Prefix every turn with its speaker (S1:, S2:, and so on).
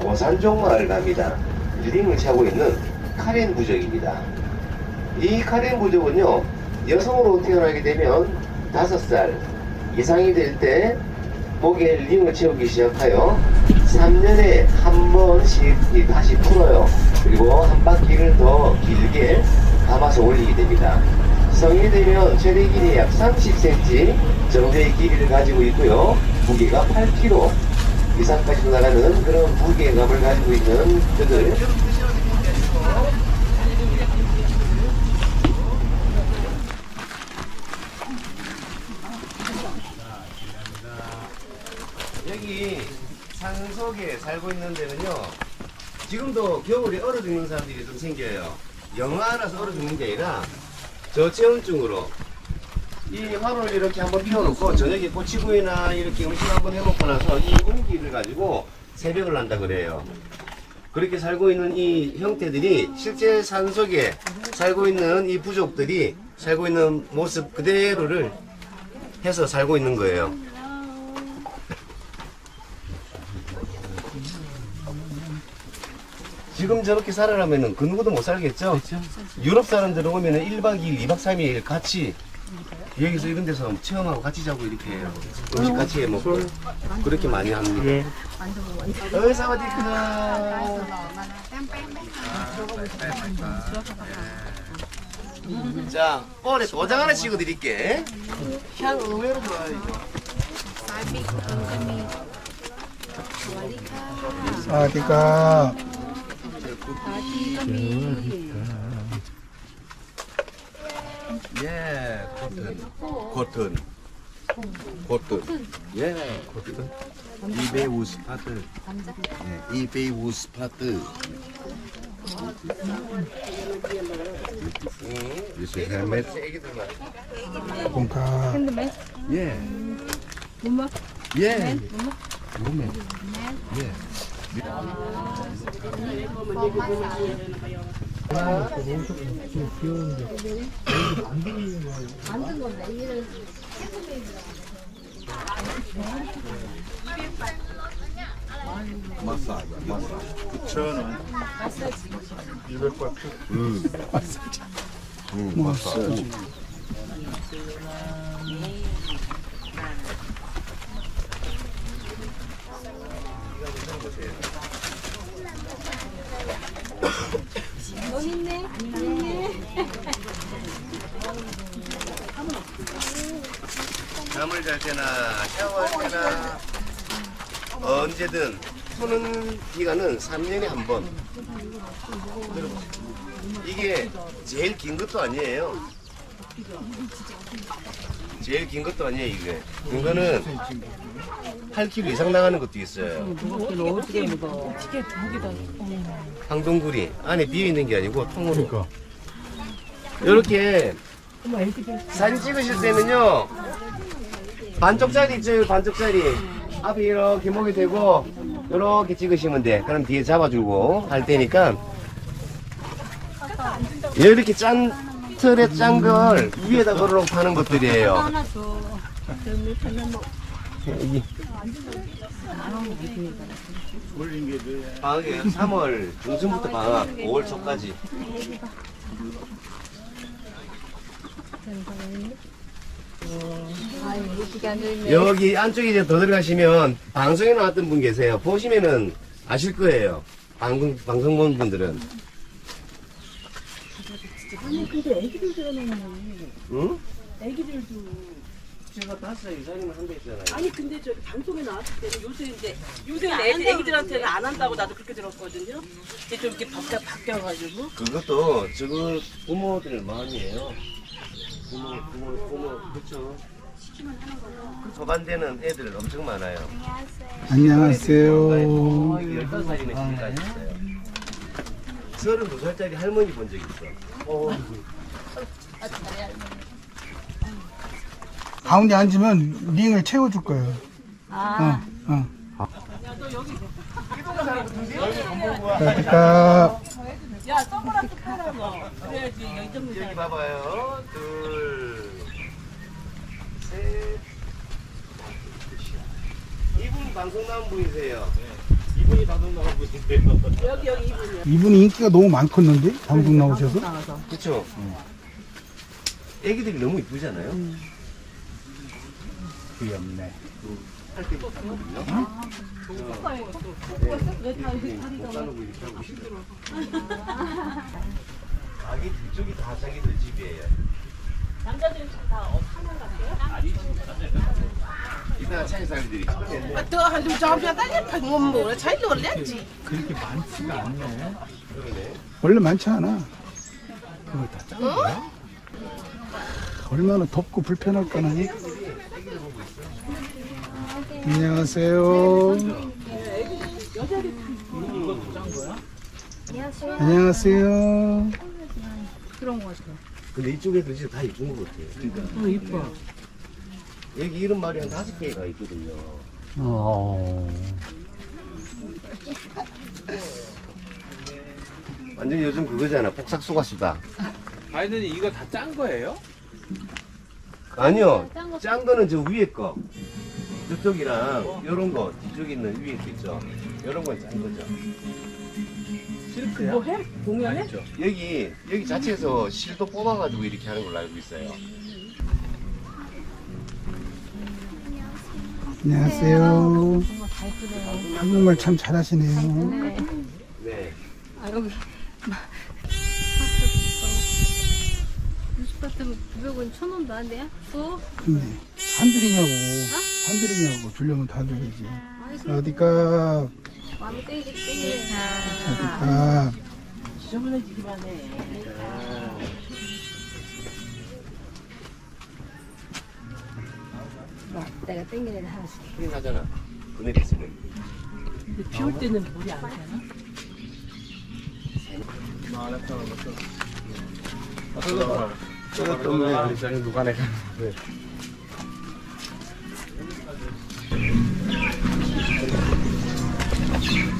S1: 고산종 마을 갑니다. 링을 차고 있는 카렌 부족입니다. 이 카렌 부족은요, 여성으로 태어나게 되면 5살 이상이 될 때 목에 링을 채우기 시작하여 3년에 한 번씩 이 다시 풀어요. 그리고 한 바퀴를 더 길게 감아서 올리게 됩니다. 성인이 되면 최대 길이 약 30cm 정도의 길이를 가지고 있고요. 무게가 8kg 이상까지도 나가는 그런 무게감을 가지고 있는 그들. 여기 산속에 살고 있는 데는요. 지금도 겨울에 얼어 죽는 사람들이 좀 생겨요. 영하라서 얼어 죽는 게 아니라 저체온증으로 이 화로를 이렇게 한번 피워놓고 저녁에 꼬치구이나 이렇게 음식 한번 해먹고 나서 이 공기를 가지고 새벽을 난다 그래요. 그렇게 살고 있는 이 형태들이 실제 산 속에 살고 있는 이 부족들이 살고 있는 모습 그대로를 해서 살고 있는 거예요. 지금 저렇게 살아라면은 그 누구도 못 살겠죠? 유럽 사람들 오면은 1박 2일, 2박 3일 같이 여기서 이런 데서 체험하고 같이 자고 이렇게 음식 같이 해 먹고 그렇게 많이 합니다. 예. 어, 사와디크나. 자, 오늘 도장 하나 찍어 드릴게. 향 의외로 좋아 이거.
S2: 사디카. 사디카.
S1: 예, 코튼. 코튼. 코튼. 예, 코튼. 이베 우스파트. 예, 이베
S3: 우스파트.
S1: 이제 헬멧.
S2: 공카. 핸드맨. 예. 몸마.
S1: 예.
S4: 몸마. 몸매.
S1: 예. 예. 예. 예.
S3: 마사지, 마사지. 9,000원. 200바트.
S1: 음. 음, 마사지. 잠을 잘 때나 샤워할 때나 언제든 푸는 기간은 3년에 한 번. 이게 제일 긴 것도 아니에요. 제일 긴 것도 아니에요, 이게. 이거는 8kg 이상 나가는 것도 있어요.
S4: 어떻게 무기다.
S1: 황동구리 안에 비어 있는 게 아니고 통으로. 이렇게 사진 찍으실 때는요 반쪽짜리 있죠 반쪽짜리. 앞에 이렇게 목이 되고 이렇게 찍으시면 돼. 그럼 뒤에 잡아주고 할 테니까. 이렇게 짠 틀에 짠 걸 위에다 걸어놓고 파는 것들이에요. 방학이에요 3월 중순부터 방학 5월 초까지
S4: 아유.
S1: 여기 안쪽에 이제 더 들어가시면 방송에 나왔던 분 계세요. 보시면은 아실 거예요. 방송, 방송 본 분들은.
S5: 아니 근데 애기들 들어놓는
S1: 응?
S5: 애기들도
S1: 제가 살 이상이면 한대 있잖아요.
S5: 아니 근데 저 방송에 나왔을 때는 요새 이제 요새는 애들, 애기들한테는 안 한다고 나도 그렇게 들었거든요. 근데 좀 이렇게 바뀌어 바뀌어가지고
S1: 그것도 저거 부모들 마음이에요. 부모, 부모, 부모, 그쵸. 초반대는 애들 엄청 많아요.
S2: 안녕하세요
S1: 15살이면 지금까지 있어요. 32살짜리 할머니 본 적 있어. 어,
S2: 가운데 앉으면 링을 채워줄 거예요
S4: 아,
S2: 어, 어. 사와디카
S5: 야 선글라스 팔아 너 그래야지 이 정도
S1: 여기 봐봐요. 둘, 셋. 이분 방송 나온 분이세요.
S5: 여기 여기 이분이요.
S2: 이분이 인기가 너무 많겠는데? 방송 나오셔서?
S1: 그쵸? 애기들이 너무 이쁘잖아요.
S3: 귀엽네.
S1: 아기 뒤쪽이 다 자기들 집이에요.
S5: 남자들은 다 어, 하나 같아요?
S1: 차이
S6: cho tới phần ngùm mùa thấy luôn đấy chị.
S3: 그렇게 많지가 않네.
S2: 원래 많지 않아. 얼마나 덥고 불편할까나. 안녕하세요. 안녕하세요.
S1: 근데 이쪽에도 진짜 다 이쁜 것 같아요. 어, 이뻐. 여기 이런 말이 한 다섯 개가 있거든요. 완전 요즘 그거잖아. 폭삭 소가수다.
S3: 아이는 이거 다 짠 거예요?
S1: 아니요. 짠 거는 저 위에 거. 저쪽이랑 요런 거 뒤쪽에 있는 위에 거 있죠. 요런 건 짠 거죠.
S3: 실크야?
S5: 뭐 해? 공연해?
S3: 아니죠.
S1: 여기 여기 자체에서 실도 뽑아가지고 이렇게 하는 걸로 알고 있어요.
S2: 안녕하세요.
S4: 예쁘네요.
S2: 한국말 참 잘하시네요.
S4: 네.
S1: 네.
S4: 아, 여기. 60바트면 900원 천 원도 안 돼요? 또?
S2: 근데 한들이냐고. 한들이냐고. 주려면 다 주겠지. 어디가? 어디가?
S5: 지저분해지기만 해.
S4: 막 내가 땡기네 하나씩.
S1: 큰일 나잖아. 그늘이 있으면.
S5: 근데 비올 때는 물이 안?
S1: 그것
S7: 때문에เ Thank you.